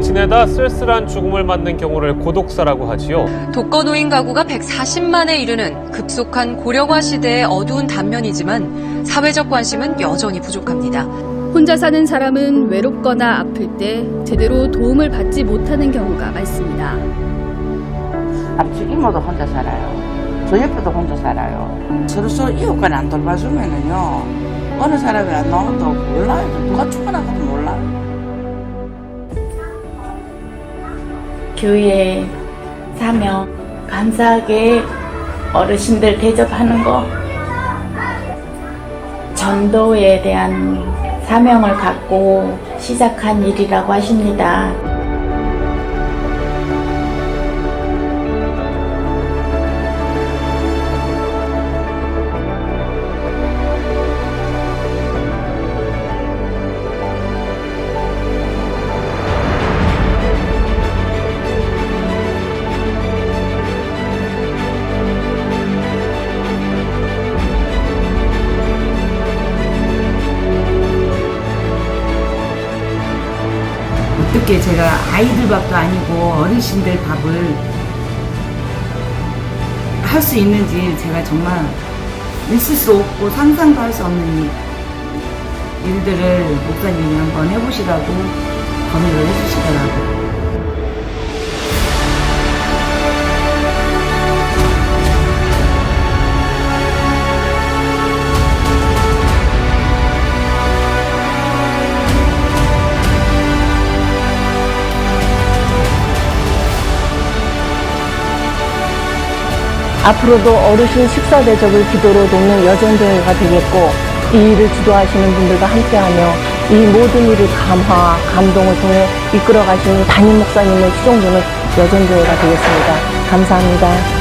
지내다 쓸쓸한 죽음을 맞는 경우를 고독사라고 하지요. 독거노인 가구가 140만에 이르는 급속한 고령화 시대의 어두운 단면이지만 사회적 관심은 여전히 부족합니다. 혼자 사는 사람은 외롭거나 아플 때 제대로 도움을 받지 못하는 경우가 많습니다. 앞집 이모도 혼자 살아요. 저 옆에도 혼자 살아요. 서로 서로 이웃간 안 돌봐주면은요, 어느 사람이 안 나온다고 몰라요. 누가 죽어나가도 몰라요. 교회에 사명 감사하게 어르신들 대접하는 거 전도에 대한 사명을 갖고 시작한 일이라고 하십니다. 어떻게 제가 아이들 밥도 아니고 어르신들 밥을 할 수 있는지 제가 정말 있을 수 없고 상상도 할 수 없는 이- 일들을 목사님이 한번 해보시라고 권유를 해주시더라고요. 앞으로도 어르신 식사 대접을 기도로 돕는 여전교회가 되겠고 이 일을 주도하시는 분들과 함께하며 이 모든 일을 감화, 감동을 통해 이끌어 가시는 담임 목사님의 수종도는 여전교회가 되겠습니다. 감사합니다.